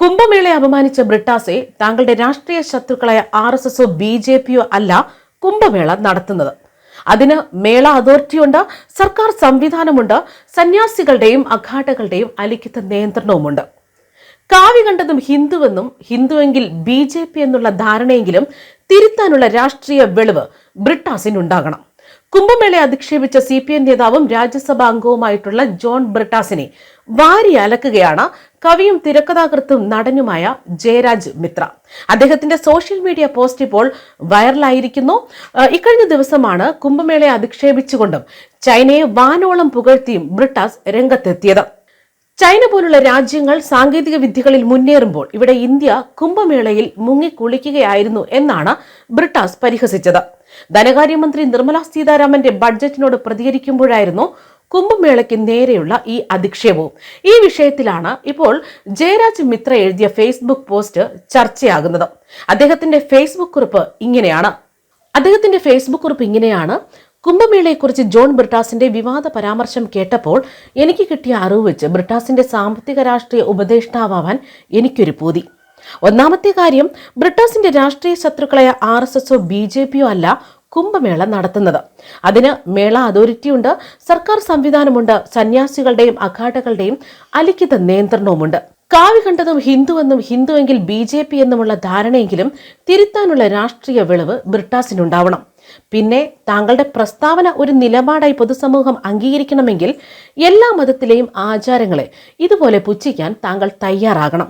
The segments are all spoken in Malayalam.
കുംഭമേളയെ അപമാനിച്ച ബ്രിട്ടാസെ താങ്കളുടെ രാഷ്ട്രീയ ശത്രുക്കളായ ആർ എസ് എസോ ബി ജെ പിയോ അല്ല കുംഭമേള നടത്തുന്നത്. അതിന് മേള അതോറിറ്റിയുണ്ട് സർക്കാർ സംവിധാനമുണ്ട് സന്യാസികളുടെയും അഖാഡകളുടെയും അലിഖിത നിയന്ത്രണവുമുണ്ട്. കാവ്യ കണ്ടതും ഹിന്ദുവെന്നും ഹിന്ദുവെങ്കിൽ ബി ജെ പി എന്നുള്ള ധാരണയെങ്കിലും തിരുത്താനുള്ള രാഷ്ട്രീയ വെളിവ് ബ്രിട്ടാസിനുണ്ടാകണം. കുംഭമേളയെ അധിക്ഷേപിച്ച സി പി എം നേതാവും രാജ്യസഭാ അംഗവുമായിട്ടുള്ള ജോൺ ബ്രിട്ടാസിനെ വാരി അലക്കുകയാണ് കവിയും തിരക്കഥാകൃത്തും നടനുമായ ജയരാജ് മിത്ര. അദ്ദേഹത്തിന്റെ സോഷ്യൽ മീഡിയ പോസ്റ്റ് ഇപ്പോൾ വൈറലായിരിക്കുന്നു. ഇക്കഴിഞ്ഞ ദിവസമാണ് കുംഭമേളയെ അധിക്ഷേപിച്ചുകൊണ്ടും ചൈനയെ വാനോളം പുകഴ്ത്തിയും ബ്രിട്ടാസ് രംഗത്തെത്തിയത്. ചൈന പോലുള്ള രാജ്യങ്ങൾ സാങ്കേതിക വിദ്യകളിൽ മുന്നേറുമ്പോൾ ഇവിടെ ഇന്ത്യ കുംഭമേളയിൽ മുങ്ങിക്കുളിക്കുകയായിരുന്നു എന്നാണ് ബ്രിട്ടാസ് പരിഹസിച്ചത്. ധനകാര്യമന്ത്രി നിർമ്മല സീതാരാമന്റെ ബഡ്ജറ്റിനോട് പ്രതികരിക്കുമ്പോഴായിരുന്നു കുംഭമേളയ്ക്ക് നേരെയുള്ള ഈ അധിക്ഷേപവും. ഈ വിഷയത്തിലാണ് ഇപ്പോൾ ജയരാജ് മിത്ര എഴുതിയ ഫേസ്ബുക്ക് പോസ്റ്റ് ചർച്ചയാകുന്നത്. അദ്ദേഹത്തിന്റെ ഫേസ്ബുക്ക് കുറിപ്പ് ഇങ്ങനെയാണ്. അദ്ദേഹത്തിന്റെ ഫേസ്ബുക്ക് കുറിപ്പ് ഇങ്ങനെയാണ്. കുംഭമേളയെക്കുറിച്ച് ജോൺ ബ്രിട്ടാസിന്റെ വിവാദ പരാമർശം കേട്ടപ്പോൾ എനിക്ക് കിട്ടിയ അറിവ് വെച്ച് ബ്രിട്ടാസിന്റെ സാമ്പത്തിക രാഷ്ട്രീയ ഉപദേഷ്ടാവാൻ എനിക്കൊരു പൂതി. ഒന്നാമത്തെ കാര്യം ബ്രിട്ടാസിന്റെ രാഷ്ട്രീയ ശത്രുക്കളായ ആർ എസ് എസോ ബി ജെ പിയോ അല്ല കുംഭമേള നടത്തുന്നത്. അതിന് മേള അതോറിറ്റിയുണ്ട് സർക്കാർ സംവിധാനമുണ്ട് സന്യാസികളുടെയും അഖാഡകളുടെയും അലിഖിത നിയന്ത്രണവുമുണ്ട്. കാവി കണ്ടതും ഹിന്ദുവെന്നും ഹിന്ദുവെങ്കിൽ ബി ജെ പി എന്നുമുള്ള ധാരണയെങ്കിലും തിരുത്താനുള്ള രാഷ്ട്രീയ വിളവ് ബ്രിട്ടാസിനുണ്ടാവണം. പിന്നെ താങ്കളുടെ പ്രസ്താവന ഒരു നിലപാടായി പൊതുസമൂഹം അംഗീകരിക്കണമെങ്കിൽ എല്ലാ മതത്തിലെയും ആചാരങ്ങളെ ഇതുപോലെ പുച്ഛിക്കാൻ താങ്കൾ തയ്യാറാകണം.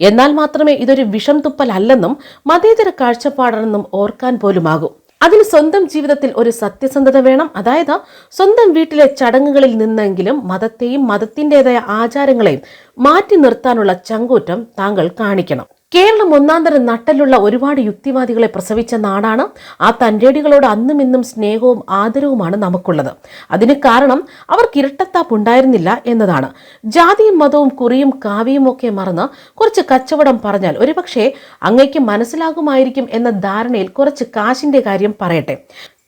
എന്നാൽ മാത്രമേ ഇതൊരു വിഷം തുപ്പലല്ലെന്നും മതേതര കാഴ്ചപ്പാടാണെന്നും ഓർക്കാൻ പോലുമാകൂ. അതിന് സ്വന്തം ജീവിതത്തിൽ ഒരു സത്യസന്ധത വേണം. അതായത് സ്വന്തം വീട്ടിലെ ചടങ്ങുകളിൽ നിന്നെങ്കിലും മതത്തെയും മതത്തിന്റെതായ ആചാരങ്ങളെയും മാറ്റി നിർത്താനുള്ള ചങ്കൂറ്റം താങ്കൾ കാണിക്കണം. കേരളം ഒന്നാന്തരം നട്ടലുള്ള ഒരുപാട് യുക്തിവാദികളെ പ്രസവിച്ച നാടാണ് ആ തന്റെടികളോട് അന്നും ഇന്നും സ്നേഹവും ആദരവുമാണ് നമുക്കുള്ളത്. അതിന് കാരണം അവർക്ക് ഇരട്ടത്താപ്പുണ്ടായിരുന്നില്ല എന്നതാണ്. ജാതിയും മതവും കുറിയും കാവ്യയും ഒക്കെ മറന്ന് കുറച്ച് കച്ചവടം പറഞ്ഞാൽ ഒരുപക്ഷെ അങ്ങേക്ക് മനസ്സിലാകുമായിരിക്കും എന്ന ധാരണയിൽ കുറച്ച് കാശിന്റെ കാര്യം പറയട്ടെ.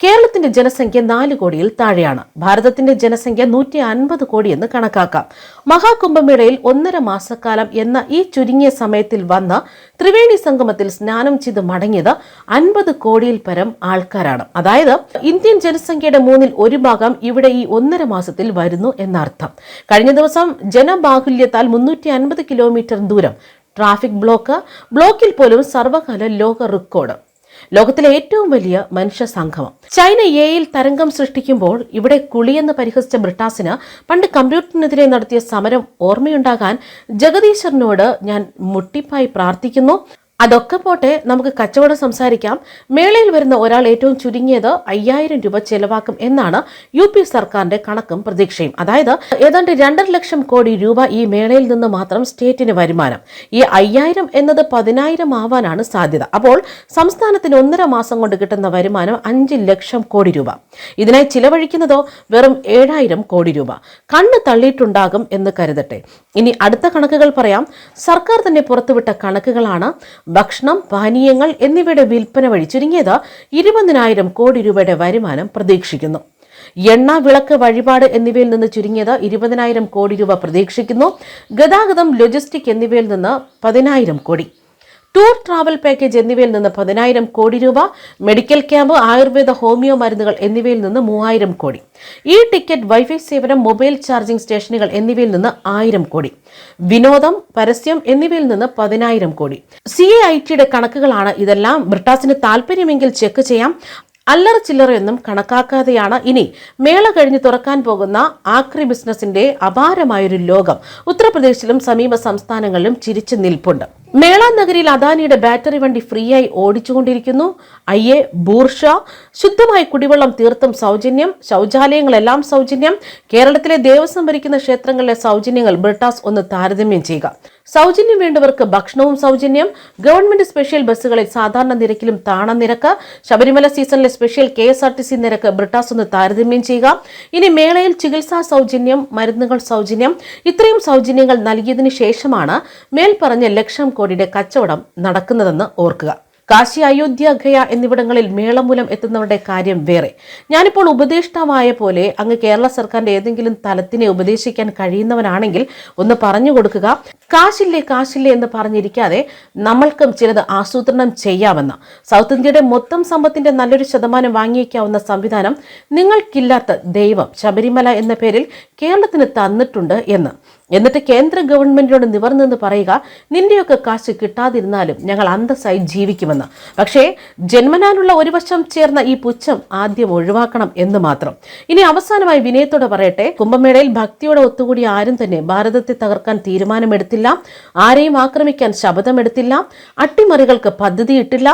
കേരളത്തിന്റെ ജനസംഖ്യ നാല് കോടിയിൽ താഴെയാണ്. ഭാരതത്തിന്റെ ജനസംഖ്യ നൂറ്റി അൻപത് കോടിയെന്ന് കണക്കാക്കാം. മഹാകുംഭമേളയിൽ ഒന്നര മാസക്കാലം എന്ന ഈ ചുരുങ്ങിയ സമയത്തിൽ വന്ന് ത്രിവേണി സംഗമത്തിൽ സ്നാനം ചെയ്ത് മടങ്ങിയത് അൻപത് കോടിയിൽ പരം ആൾക്കാരാണ്. അതായത് ഇന്ത്യൻ ജനസംഖ്യയുടെ മൂന്നിൽ ഒരു ഭാഗം ഇവിടെ ഈ ഒന്നര മാസത്തിൽ വരുന്നു എന്നർത്ഥം. കഴിഞ്ഞ ദിവസം ജനബാഹുല്യത്താൽ മുന്നൂറ്റി അൻപത് കിലോമീറ്റർ ദൂരം ട്രാഫിക് ബ്ലോക്ക്. ബ്ലോക്കിൽ പോലും സർവകാല ലോക റെക്കോർഡ്. ലോകത്തിലെ ഏറ്റവും വലിയ മനുഷ്യ സംഗമം. ചൈന എയിൽ തരംഗം സൃഷ്ടിക്കുമ്പോൾ ഇവിടെ കുളിയെന്ന് പരിഹസിച്ച ബ്രിട്ടാസിന് പണ്ട് കമ്പ്യൂട്ടറിനെതിരെ നടത്തിയ സമരം ഓർമ്മയുണ്ടാകാൻ ജഗദീശ്വരനോട് ഞാൻ മുട്ടിപ്പായി പ്രാർത്ഥിക്കുന്നു. അതൊക്കെ പോട്ടെ നമുക്ക് കച്ചവടം സംസാരിക്കാം. മേളയിൽ വരുന്ന ഒരാൾ ഏറ്റവും ചുരുങ്ങിയത് അയ്യായിരം രൂപ ചെലവാക്കും എന്നാണ് യു പി സർക്കാരിന്റെ കണക്കും പ്രതീക്ഷയും. അതായത് ഏതാണ്ട് രണ്ടര ലക്ഷം കോടി രൂപ ഈ മേളയിൽ നിന്ന് മാത്രം സ്റ്റേറ്റിന് വരുമാനം. ഈ അയ്യായിരം എന്നത് പതിനായിരം ആവാനാണ് സാധ്യത. അപ്പോൾ സംസ്ഥാനത്തിന് ഒന്നര മാസം കൊണ്ട് കിട്ടുന്ന വരുമാനം അഞ്ച് ലക്ഷം കോടി രൂപ. ഇതിനായി ചിലവഴിക്കുന്നതോ വെറും ഏഴായിരം കോടി രൂപ. കണ്ണ് തള്ളിയിട്ടുണ്ടാകും എന്ന് കരുതട്ടെ. ഇനി അടുത്ത കണക്കുകൾ പറയാം. സർക്കാർ തന്നെ പുറത്തുവിട്ട കണക്കുകളാണ് ഭക്ഷണം പാനീയങ്ങൾ എന്നിവയുടെ വിൽപ്പന വഴി ചുരുങ്ങിയത് ഇരുപതിനായിരം കോടി രൂപയുടെ വരുമാനം പ്രതീക്ഷിക്കുന്നു. എണ്ണ വിളക്ക് വഴിപാട് എന്നിവയിൽ നിന്ന് ചുരുങ്ങിയത് ഇരുപതിനായിരം കോടി രൂപ പ്രതീക്ഷിക്കുന്നു. ഗതാഗതം ലോജിസ്റ്റിക് എന്നിവയിൽ നിന്ന് പതിനായിരം കോടി. ടൂർ ട്രാവൽ പാക്കേജ് എന്നിവയിൽ നിന്ന് പതിനായിരം കോടി രൂപ മെഡിക്കൽ ക്യാമ്പ് ആയുർവേദ ഹോമിയോ മരുന്നുകൾ എന്നിവയിൽ നിന്ന് മൂവായിരം കോടി. ഈ ടിക്കറ്റ് വൈഫൈ സേവനം മൊബൈൽ ചാർജിംഗ് സ്റ്റേഷനുകൾ എന്നിവയിൽ നിന്ന് ആയിരം കോടി. വിനോദം പരസ്യം എന്നിവയിൽ നിന്ന് പതിനായിരം കോടി. സി എ ഐ ടിയുടെ കണക്കുകളാണ് ഇതെല്ലാം. ബ്രിട്ടാസിന് താല്പര്യമെങ്കിൽ ചെക്ക് ചെയ്യാം. അല്ലറ ചില്ലറയൊന്നും കണക്കാക്കാതെയാണ് ഇനി മേള കഴിഞ്ഞ് തുറക്കാൻ പോകുന്ന ആക്രി ബിസിനസിന്റെ അപാരമായൊരു ലോകം. ഉത്തർപ്രദേശിലും സമീപ സംസ്ഥാനങ്ങളിലും ചിരിച്ചു നിൽപ്പുണ്ട്. മേള നഗരിയിൽ അദാനിയുടെ ബാറ്ററി വണ്ടി ഫ്രീ ആയി ഓടിച്ചുകൊണ്ടിരിക്കുന്നു എ ബൂർഷ. ശുദ്ധമായ കുടിവെള്ളം തീർത്തും സൗജന്യം. ശൗചാലയങ്ങളെല്ലാം സൗജന്യം. കേരളത്തിലെ ദേവസ്വം ഭരിക്കുന്ന ക്ഷേത്രങ്ങളിലെ സൗജന്യങ്ങൾ ബ്രിട്ടാസ് ഒന്ന് താരതമ്യം ചെയ്യുക. സൗജന്യം വേണ്ടവർക്ക് ഭക്ഷണവും സൗജന്യം. ഗവൺമെന്റ് സ്പെഷ്യൽ ബസ്സുകളിൽ സാധാരണ നിരക്കിലും താണ നിരക്ക്. ശബരിമല സീസണിലെ special K S R T C നിരക്ക് ബ്രിട്ടാസ് ഒന്ന് താരതമ്യം ചെയ്യുക. ഇനി മേളയിൽ ചികിത്സാ സൗജന്യം മരുന്നുകൾ സൗജന്യം. ഇത്രയും സൗജന്യങ്ങൾ നൽകിയതിനു ശേഷമാണ് മേൽപ്പറഞ്ഞ ലക്ഷം കോടിയുടെ കച്ചവടം നടക്കുന്നതെന്ന് ഓർക്കുക. കാശി അയോധ്യ ഗയ എന്നിവിടങ്ങളിൽ മേളം മൂലം എത്തുന്നവരുടെ കാര്യം വേറെ. ഞാനിപ്പോൾ ഉപദേഷ്ടാവായ പോലെ അങ്ങ് കേരള സർക്കാരിന്റെ ഏതെങ്കിലും തലത്തിനെ ഉപദേശിക്കാൻ കഴിയുന്നവനാണെങ്കിൽ ഒന്ന് പറഞ്ഞു കൊടുക്കുക. കാശില്ലേ കാശില്ലേ എന്ന് പറഞ്ഞിരിക്കാതെ നമ്മൾക്കും ചിലത് ആസൂത്രണം ചെയ്യാമെന്ന്. സൗത്ത് ഇന്ത്യയുടെ മൊത്തം സമ്പത്തിന്റെ നല്ലൊരു ശതമാനം വാങ്ങിയേക്കാവുന്ന സംവിധാനം നിങ്ങൾക്കില്ലാത്ത ദൈവം ശബരിമല എന്ന പേരിൽ കേരളത്തിന് തന്നിട്ടുണ്ട് എന്ന്. എന്നിട്ട് കേന്ദ്ര ഗവൺമെന്റിനോട് നിവർന്നെന്ന് പറയുക നിന്റെയൊക്കെ കാശ് കിട്ടാതിരുന്നാലും ഞങ്ങൾ അന്തസ്സായി ജീവിക്കുമെന്ന്. പക്ഷേ ജന്മനാനുള്ള ഒരു വശം ചേർന്ന ഈ പുച്ഛം ആദ്യം ഒഴിവാക്കണം എന്ന് മാത്രം. ഇനി അവസാനമായി വിനയത്തോടെ പറയട്ടെ കുംഭമേളയിൽ ഭക്തിയോടെ ഒത്തുകൂടി ആരും തന്നെ ഭാരതത്തെ തകർക്കാൻ തീരുമാനമെടുത്തില്ല ആരെയും ആക്രമിക്കാൻ ശപഥമെടുത്തില്ല അട്ടിമറികൾക്ക് പദ്ധതിയിട്ടില്ല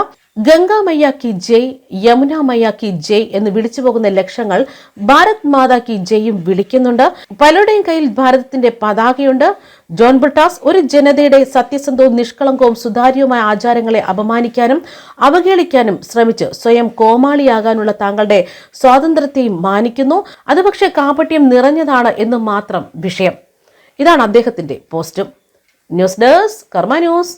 ഗംഗാമയ്യ കി ജയ് യമുനാമയ്യ കി ജയ് എന്ന് വിളിച്ചു പോകുന്ന ലക്ഷങ്ങൾ ഭാരത് മാതാ കി ജയും വിളിക്കുന്നുണ്ട്. പലരുടെയും കയ്യിൽ ഭാരതത്തിന്റെ പതാകയുണ്ട്. ജോൺ ബ്രിട്ടാസ് ഒരു ജനതയുടെ സത്യസന്ധവും നിഷ്കളങ്കവും സുതാര്യവുമായ ആചാരങ്ങളെ അപമാനിക്കാനും അവഹേളിക്കാനും ശ്രമിച്ച് സ്വയം കോമാളിയാകാനുള്ള താങ്കളുടെ സ്വാതന്ത്ര്യത്തെയും മാനിക്കുന്നു. അത് പക്ഷേ കാപട്യം നിറഞ്ഞതാണ് എന്ന് മാത്രം വിഷയം. ഇതാണ് അദ്ദേഹത്തിന്റെ പോസ്റ്റും. News desk Karma news.